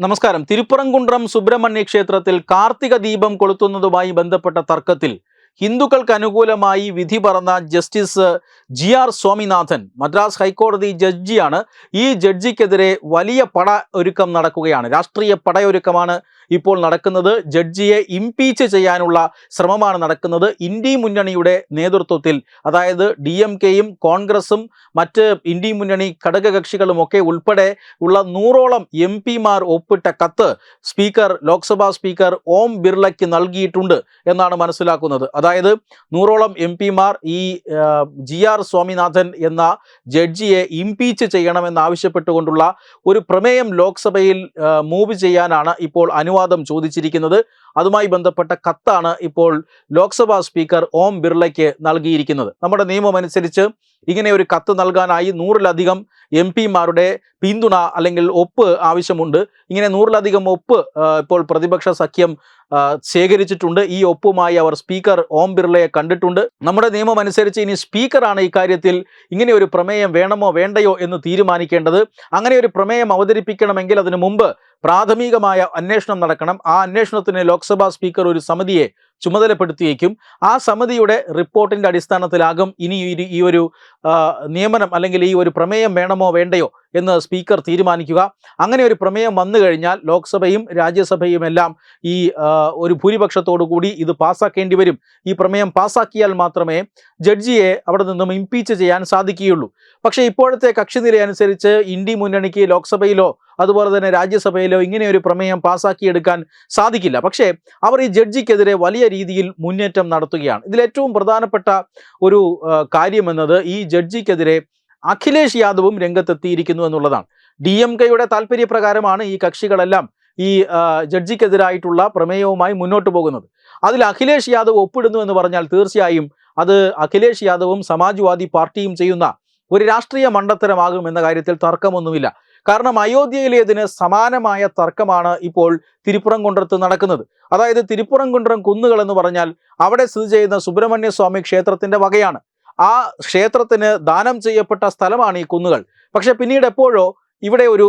നമസ്കാരം. തിരുപ്പുറംകുണ്ട്രം സുബ്രഹ്മണ്യ ക്ഷേത്രത്തിൽ കാർത്തിക ദീപം കൊളുത്തുന്നതുമായി ബന്ധപ്പെട്ട തർക്കത്തിൽ ഹിന്ദുക്കൾക്ക് അനുകൂലമായി വിധി പറഞ്ഞ justice G R Swaminathan Madras ഹൈക്കോടതി ജഡ്ജിയാണ്. ഈ ജഡ്ജിക്കെതിരെ വലിയ പട ഒരുക്കം നടക്കുകയാണ്. രാഷ്ട്രീയ പടയൊരുക്കമാണ് ഇപ്പോൾ നടക്കുന്നത്. ജഡ്ജിയെ ഇംപീച്ച് ചെയ്യാനുള്ള ശ്രമമാണ് നടക്കുന്നത്. ഇന്ത്യ മുന്നണിയുടെ നേതൃത്വത്തിൽ അതായത് ഡി എം കെയും കോൺഗ്രസും മറ്റ് ഇന്ത്യ മുന്നണി ഘടകകക്ഷികളുമൊക്കെ ഉൾപ്പെടെ ഉള്ള നൂറോളം എം പിമാർ ഒപ്പിട്ട കത്ത് സ്പീക്കർ ലോക്സഭാ സ്പീക്കർ ഓം ബിർളയ്ക്ക് നൽകിയിട്ടുണ്ട് എന്നാണ് മനസ്സിലാക്കുന്നത്. അതായത് നൂറോളം എം പിമാർ ഈ ജി ആർ സ്വാമിനാഥൻ എന്ന ജഡ്ജിയെ ഇംപീച്ച് ചെയ്യണമെന്നാവശ്യപ്പെട്ടുകൊണ്ടുള്ള ഒരു പ്രമേയം ലോക്സഭയിൽ മൂവ് ചെയ്യാനാണ് ഇപ്പോൾ അനുവാദം ചോദിച്ചിരിക്കുന്നത്. അതുമായി ബന്ധപ്പെട്ട കത്താണ് ഇപ്പോൾ ലോക്സഭാ സ്പീക്കർ ഓം ബിർളയ്ക്ക് നൽകിയിരിക്കുന്നത്. നമ്മുടെ നിയമം അനുസരിച്ച് ഇങ്ങനെ ഒരു കത്ത് നൽകാനായി നൂറിലധികം എം പിമാരുടെ പിന്തുണ അല്ലെങ്കിൽ ഒപ്പ് ആവശ്യമുണ്ട്. ഇങ്ങനെ നൂറിലധികം ഒപ്പ് ഇപ്പോൾ പ്രതിപക്ഷ സഖ്യം ശേഖരിച്ചിട്ടുണ്ട്. ഈ ഒപ്പുമായി അവർ സ്പീക്കർ ഓം ബിർളയെ കണ്ടിട്ടുണ്ട്. നമ്മുടെ നിയമം അനുസരിച്ച് ഇനി സ്പീക്കറാണ് ഇക്കാര്യത്തിൽ ഇങ്ങനെ ഒരു പ്രമേയം വേണമോ വേണ്ടയോ എന്ന് തീരുമാനിക്കേണ്ടത്. അങ്ങനെ ഒരു പ്രമേയം അവതരിപ്പിക്കണമെങ്കിൽ അതിനു മുമ്പ് പ്രാഥമികമായ അന്വേഷണം നടക്കണം. ആ അന്വേഷണത്തിന് ലോക്സഭാ സ്പീക്കർ ഒരു സമിതിയെ ചുമതലപ്പെടുത്തിയേക്കും. ആ സമിതിയുടെ റിപ്പോർട്ടിന്റെ അടിസ്ഥാനത്തിലാകും ഇനി ഈ- ഒരു നിയമനം അല്ലെങ്കിൽ ഈ ഒരു പ്രമേയം വേണമോ വേണ്ടയോ എന്ന് സ്പീക്കർ തീരുമാനിക്കുക. അങ്ങനെ ഒരു പ്രമേയം വന്നു കഴിഞ്ഞാൽ ലോക്സഭയും രാജ്യസഭയുമെല്ലാം ഈ ഒരു ഭൂരിപക്ഷത്തോടു കൂടി ഇത് പാസ്സാക്കേണ്ടി വരും. ഈ പ്രമേയം പാസ്സാക്കിയാൽ മാത്രമേ ജഡ്ജിയെ അവിടെ നിന്നും ഇംപീച്ച് ചെയ്യാൻ സാധിക്കുകയുള്ളൂ. പക്ഷേ ഇപ്പോഴത്തെ കക്ഷിനില അനുസരിച്ച് ഇന്ത്യ മുന്നണിക്ക് ലോക്സഭയിലോ അതുപോലെ തന്നെ രാജ്യസഭയിലോ ഇങ്ങനെ ഒരു പ്രമേയം പാസ്സാക്കിയെടുക്കാൻ സാധിക്കില്ല. പക്ഷേ അവർ ഈ ജഡ്ജിക്കെതിരെ വലിയ രീതിയിൽ മുന്നേറ്റം നടത്തുകയാണ്. ഇതിൽ ഏറ്റവും പ്രധാനപ്പെട്ട ഒരു കാര്യം എന്നത് ഈ ജഡ്ജിക്കെതിരെ അഖിലേഷ് യാദവും രംഗത്തെത്തിയിരിക്കുന്നു എന്നുള്ളതാണ്. ഡി എം കെയുടെ താല്പര്യപ്രകാരമാണ് ഈ കക്ഷികളെല്ലാം ഈ ജഡ്ജിക്കെതിരായിട്ടുള്ള പ്രമേയവുമായി മുന്നോട്ട് പോകുന്നത്. അതിൽ അഖിലേഷ് യാദവ് ഒപ്പിടുന്നു എന്ന് പറഞ്ഞാൽ തീർച്ചയായും അത് അഖിലേഷ് യാദവും സമാജ്വാദി പാർട്ടിയും ചെയ്യുന്ന ഒരു രാഷ്ട്രീയ മണ്ടത്തരമാകും എന്ന കാര്യത്തിൽ തർക്കമൊന്നുമില്ല. കാരണം അയോധ്യയിലേതിന് സമാനമായ തർക്കമാണ് ഇപ്പോൾ തിരുപ്പുറംകുണ്ടത്ത് നടക്കുന്നത്. അതായത് തിരുപ്പുറംകുണ്ടം കുന്നുകൾ എന്ന് പറഞ്ഞാൽ അവിടെ സ്ഥിതി ചെയ്യുന്ന സുബ്രഹ്മണ്യ സ്വാമി ക്ഷേത്രത്തിന്റെ വകയാണ്. ആ ക്ഷേത്രത്തിന് ദാനം ചെയ്യപ്പെട്ട സ്ഥലമാണ് ഈ കുന്നുകൾ. പക്ഷെ പിന്നീട് എപ്പോഴോ ഇവിടെ ഒരു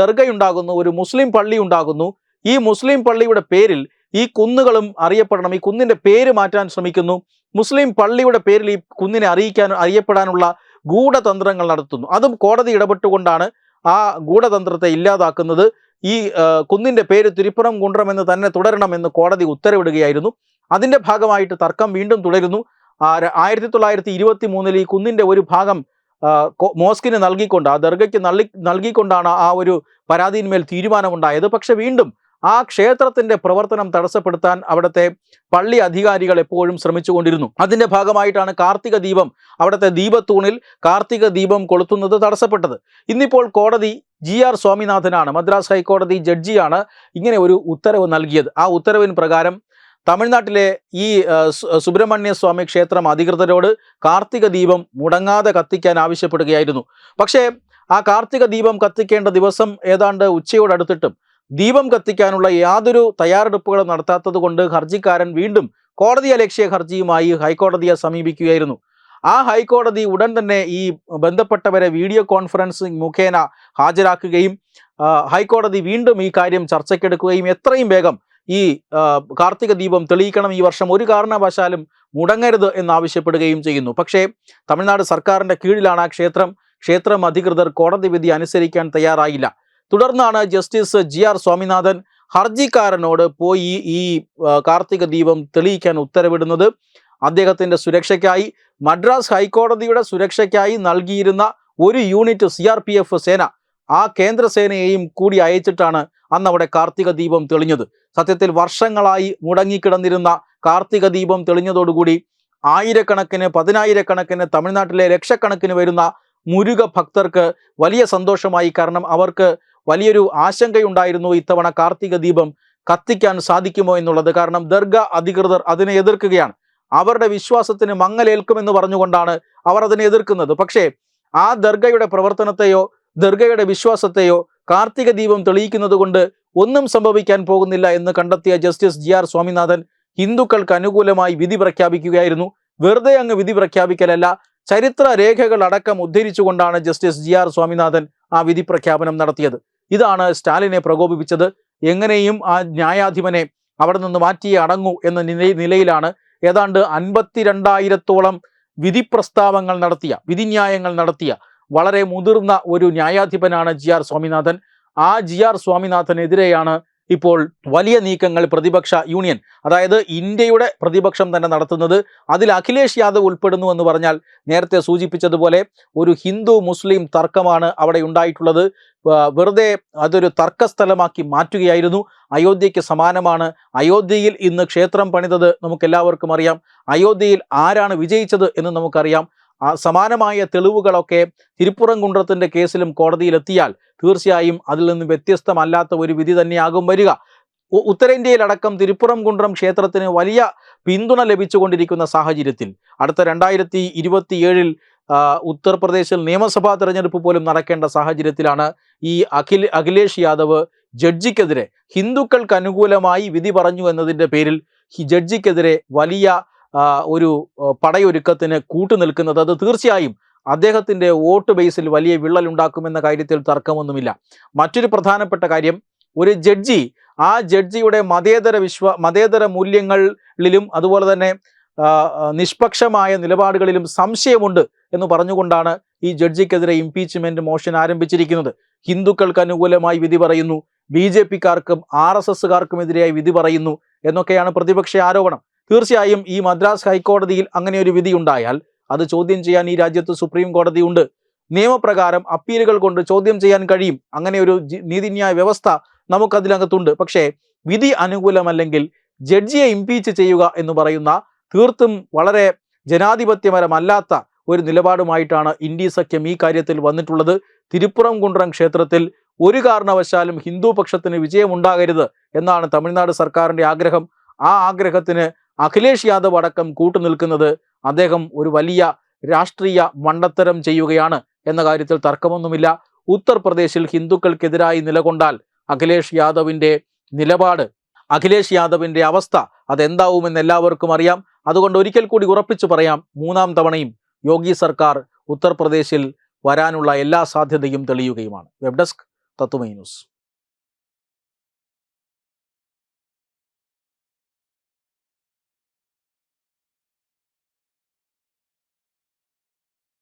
ദർഗയുണ്ടാകുന്നു ഒരു മുസ്ലിം പള്ളി ഉണ്ടാകുന്നു. ഈ മുസ്ലിം പള്ളിയുടെ പേരിൽ ഈ കുന്നുകളും അറിയപ്പെടണം ഈ കുന്നിന്റെ പേര് മാറ്റാൻ ശ്രമിക്കുന്നു. മുസ്ലിം പള്ളിയുടെ പേരിൽ ഈ കുന്നിനെ അറിയിക്കാൻ അറിയപ്പെടാനുള്ള ഗൂഢതന്ത്രങ്ങൾ നടത്തുന്നു. അതും കോടതി ഇടപെട്ടുകൊണ്ടാണ് ആ ഗൂഢതന്ത്രത്തെ ഇല്ലാതാക്കുന്നത് ഈ കുന്നിന്റെ പേര് തിരുപ്പുറം കുണ്ട്രം എന്ന് തന്നെ തുടരണമെന്ന് കോടതി ഉത്തരവിടുകയായിരുന്നു. അതിന്റെ ഭാഗമായിട്ട് തർക്കം വീണ്ടും തുടരുന്നു. ആയിരത്തി തൊള്ളായിരത്തി ഇരുപത്തി മൂന്നിൽ ഈ കുന്നിന്റെ ഒരു ഭാഗം മോസ്കിന് നൽകിക്കൊണ്ട് ആ ദർഗയ്ക്ക് നൽകി നൽകിക്കൊണ്ടാണ് ആ ഒരു പരാതിയിന്മേൽ തീരുമാനമുണ്ടായത്. പക്ഷെ വീണ്ടും ആ ക്ഷേത്രത്തിന്റെ പ്രവർത്തനം തടസ്സപ്പെടുത്താൻ അവിടുത്തെ പള്ളി അധികാരികൾ എപ്പോഴും ശ്രമിച്ചുകൊണ്ടിരുന്നു. അതിന്റെ ഭാഗമായിട്ടാണ് കാർത്തിക ദീപം അവിടുത്തെ ദീപത്തൂണിൽ കാർത്തിക ദീപം കൊളുത്തുന്നത് തടസ്സപ്പെട്ടത്. ഇന്നിപ്പോൾ കോടതി ജി ആർ സ്വാമിനാഥനാണ് മദ്രാസ് ഹൈക്കോടതി ജഡ്ജിയാണ് ഇങ്ങനെ ഒരു ഉത്തരവ് നൽകിയത്. ആ ഉത്തരവിന് പ്രകാരം തമിഴ്നാട്ടിലെ ഈ സുബ്രഹ്മണ്യ സ്വാമി ക്ഷേത്രം അധികൃതരോട് കാർത്തിക ദീപം മുടങ്ങാതെ കത്തിക്കാൻ ആവശ്യപ്പെടുകയായിരുന്നു. പക്ഷേ ആ കാർത്തിക ദീപം കത്തിക്കേണ്ട ദിവസം ഏതാണ്ട് ഉച്ചയോടടുത്തിട്ടും ദീപം കത്തിക്കാനുള്ള യാതൊരു തയ്യാറെടുപ്പുകളും നടത്താത്തത് കൊണ്ട് ഹർജിക്കാരൻ വീണ്ടും കോടതി അലക്ഷ്യ ഹർജിയുമായി ഹൈക്കോടതിയെ സമീപിക്കുകയായിരുന്നു. ആ ഹൈക്കോടതി ഉടൻ തന്നെ ഈ ബന്ധപ്പെട്ടവരെ വീഡിയോ കോൺഫറൻസിംഗ് മുഖേന ഹാജരാക്കുകയും ഹൈക്കോടതി വീണ്ടും ഈ കാര്യം ചർച്ചയ്ക്കെടുക്കുകയും എത്രയും വേഗം ഈ കാർത്തിക ദീപം തെളിയിക്കണം ഈ വർഷം ഒരു കാരണവശാലും മുടങ്ങരുത് എന്നാവശ്യപ്പെടുകയും ചെയ്യുന്നു. പക്ഷേ തമിഴ്നാട് സർക്കാരിന്റെ കീഴിലാണ് ആ ക്ഷേത്രം. ക്ഷേത്രം അധികൃതർ കോടതി വിധി അനുസരിക്കാൻ തയ്യാറായില്ല. തുടർന്നാണ് ജസ്റ്റിസ് ജി ആർ സ്വാമിനാഥൻ ഹർജിക്കാരനോട് പോയി ഈ കാർത്തിക ദീപം തെളിയിക്കാൻ ഉത്തരവിടുന്നത്. അദ്ദേഹത്തിന്റെ സുരക്ഷയ്ക്കായി മദ്രാസ് ഹൈക്കോടതിയുടെ സുരക്ഷയ്ക്കായി നൽകിയിരുന്ന ഒരു unit C R P F സേന ആ കേന്ദ്രസേനയെയും കൂടി അയച്ചിട്ടാണ് അന്ന് അവിടെ കാർത്തിക ദീപം തെളിഞ്ഞത്. സത്യത്തിൽ വർഷങ്ങളായി മുടങ്ങിക്കിടന്നിരുന്ന കാർത്തിക ദീപം തെളിഞ്ഞതോടുകൂടി ആയിരക്കണക്കിന് പതിനായിരക്കണക്കിന് തമിഴ്നാട്ടിലെ ലക്ഷക്കണക്കിന് വരുന്ന മുരുക ഭക്തർക്ക് വലിയ സന്തോഷമായി. കാരണം അവർക്ക് വലിയൊരു ആശങ്കയുണ്ടായിരുന്നു ഇത്തവണ കാർത്തിക ദീപം കത്തിക്കാൻ സാധിക്കുമോ എന്നുള്ളത്. കാരണം ദർഗ അധികൃതർ അതിനെ എതിർക്കുകയാണ്. അവരുടെ വിശ്വാസത്തിന് മങ്ങലേൽക്കുമെന്ന് പറഞ്ഞുകൊണ്ടാണ് അവർ അതിനെ എതിർക്കുന്നത്. പക്ഷേ ആ ദർഗയുടെ പ്രവർത്തനത്തെയോ ദർഗയുടെ വിശ്വാസത്തെയോ കാർത്തിക ദീപം തെളിയിക്കുന്നത് കൊണ്ട് ഒന്നും സംഭവിക്കാൻ പോകുന്നില്ല എന്ന് കണ്ടെത്തിയ ജസ്റ്റിസ് ജി ആർ സ്വാമിനാഥൻ ഹിന്ദുക്കൾക്ക് അനുകൂലമായി വിധി പ്രഖ്യാപിക്കുകയായിരുന്നു. വെറുതെ അങ്ങ് വിധി പ്രഖ്യാപിക്കലല്ല ചരിത്ര രേഖകൾ അടക്കം ഉദ്ധരിച്ചുകൊണ്ടാണ് ജസ്റ്റിസ് ജി ആർ സ്വാമിനാഥൻ ആ വിധി പ്രഖ്യാപനം നടത്തിയത്. ഇതാണ് സ്റ്റാലിനെ പ്രകോപിപ്പിച്ചത്. എങ്ങനെയും ആ ന്യായാധിപനെ അവിടെ നിന്ന് മാറ്റിയേ അടങ്ങൂ എന്ന നിലയിലാണ് ഏതാണ്ട് അൻപത്തിരണ്ടായിരത്തോളം വിധി പ്രസ്താവങ്ങൾ നടത്തിയ വിധിന്യായങ്ങൾ നടത്തിയ വളരെ മുതിർന്ന ഒരു ന്യായാധിപനാണ് ജി ആർ സ്വാമിനാഥൻ. ആ ജി ആർ സ്വാമിനാഥനെതിരെയാണ് ഇപ്പോൾ വലിയ നീക്കങ്ങൾ പ്രതിപക്ഷ യൂണിയൻ അതായത് ഇന്ത്യയുടെ പ്രതിപക്ഷം തന്നെ നടത്തുന്നത് അതിൽ അഖിലേഷ് യാദവ് ഉൾപ്പെടുന്നു എന്ന് പറഞ്ഞാൽ നേരത്തെ സൂചിപ്പിച്ചതുപോലെ ഒരു ഹിന്ദു മുസ്ലിം തർക്കമാണ് അവിടെ ഉണ്ടായിട്ടുള്ളത്. വെറുതെ അതൊരു തർക്കസ്ഥലമാക്കി മാറ്റുകയായിരുന്നു. അയോധ്യയ്ക്ക് സമാനമാണ്. അയോധ്യയിൽ ഇന്ന് ക്ഷേത്രം പണിതത് നമുക്കെല്ലാവർക്കും അറിയാം. അയോധ്യയിൽ ആരാണ് വിജയിച്ചത് എന്ന് നമുക്കറിയാം. സമാനമായ തെളിവുകളൊക്കെ തിരുപ്പുറംകുണ്ടത്തിന്റെ കേസിലും കോടതിയിലെത്തിയാൽ തീർച്ചയായും അതിൽ നിന്ന് വ്യത്യസ്തമല്ലാത്ത ഒരു വിധി തന്നെയാകും വരിക. ഉത്തരേന്ത്യയിലടക്കം തിരുപ്പുറംകുണ്ട്രം ക്ഷേത്രത്തിന് വലിയ പിന്തുണ ലഭിച്ചുകൊണ്ടിരിക്കുന്ന സാഹചര്യത്തിൽ അടുത്ത രണ്ടായിരത്തി ഇരുപത്തിയേഴിൽ ഉത്തർപ്രദേശിൽ നിയമസഭാ തെരഞ്ഞെടുപ്പ് പോലും നടക്കേണ്ട സാഹചര്യത്തിലാണ് ഈ അഖിൽ അഖിലേഷ് യാദവ് ജഡ്ജിക്കെതിരെ ഹിന്ദുക്കൾക്ക് അനുകൂലമായി വിധി പറഞ്ഞു എന്നതിന്റെ പേരിൽ ജഡ്ജിക്കെതിരെ വലിയ ഒരു പടയൊരുക്കത്തിന് കൂട്ടുനിൽക്കുന്നത് അത് തീർച്ചയായും അദ്ദേഹത്തിന്റെ വോട്ട് ബേസിൽ വലിയ വിള്ളൽ ഉണ്ടാക്കുമെന്ന കാര്യത്തിൽ തർക്കമൊന്നുമില്ല. മറ്റൊരു പ്രധാനപ്പെട്ട കാര്യം ഒരു ജഡ്ജി ആ ജഡ്ജിയുടെ മതേതര വിശ്വ മതേതര മൂല്യങ്ങളിലും അതുപോലെ തന്നെ നിഷ്പക്ഷമായ നിലപാടുകളിലും സംശയമുണ്ട് എന്ന് പറഞ്ഞുകൊണ്ടാണ് ഈ ജഡ്ജിക്കെതിരെ ഇംപീച്ച്മെന്റ് മോഷൻ ആരംഭിച്ചിരിക്കുന്നത്. ഹിന്ദുക്കൾക്ക് അനുകൂലമായി വിധി പറയുന്നു ബി ജെ പിക്കാർക്കും ആർ എസ് എസുകാർക്കുമെതിരെയായി വിധി പറയുന്നു എന്നൊക്കെയാണ് പ്രതിപക്ഷ ആരോപണം. തീർച്ചയായും ഈ മദ്രാസ് ഹൈക്കോടതിയിൽ അങ്ങനെ ഒരു വിധി ഉണ്ടായാൽ അത് ചോദ്യം ചെയ്യാൻ ഈ രാജ്യത്ത് സുപ്രീം കോടതി ഉണ്ട് നിയമപ്രകാരം അപ്പീലുകൾ കൊണ്ട് ചോദ്യം ചെയ്യാൻ കഴിയും. അങ്ങനെ ഒരു നീതിന്യായ വ്യവസ്ഥ നമുക്കതിനകത്തുണ്ട്. പക്ഷേ വിധി അനുകൂലമല്ലെങ്കിൽ ജഡ്ജിയെ ഇംപീച്ച് ചെയ്യുക എന്ന് പറയുന്ന തീർത്തും വളരെ ജനാധിപത്യപരമല്ലാത്ത ഒരു നിലപാടുമായിട്ടാണ് ഇന്ത്യ സഖ്യം ഈ കാര്യത്തിൽ വന്നിട്ടുള്ളത്. തിരുപ്പുറം കുണ്ട്രം ക്ഷേത്രത്തിൽ ഒരു കാരണവശാലും ഹിന്ദു പക്ഷത്തിന് വിജയമുണ്ടാകരുത് എന്നാണ് തമിഴ്നാട് സർക്കാരിന്റെ ആഗ്രഹം. ആ ആഗ്രഹത്തിന് അഖിലേഷ് യാദവ് അടക്കം കൂട്ടുനിൽക്കുന്നത് അദ്ദേഹം ഒരു വലിയ രാഷ്ട്രീയ മണ്ടത്തരം ചെയ്യുകയാണ് എന്ന കാര്യത്തിൽ തർക്കമൊന്നുമില്ല. ഉത്തർപ്രദേശിൽ ഹിന്ദുക്കൾക്കെതിരായി നിലകൊണ്ടാൽ അഖിലേഷ് യാദവിന്റെ നിലപാട് അഖിലേഷ് യാദവിന്റെ അവസ്ഥ അതെന്താവുമെന്ന് എല്ലാവർക്കും അറിയാം. അതുകൊണ്ട് ഒരിക്കൽ കൂടി ഉറപ്പിച്ചു പറയാം മൂന്നാം തവണയും യോഗി സർക്കാർ ഉത്തർപ്രദേശിൽ വരാനുള്ള എല്ലാ സാധ്യതയും തെളിയുകയുമാണ്. Web desk Tatwamayi news.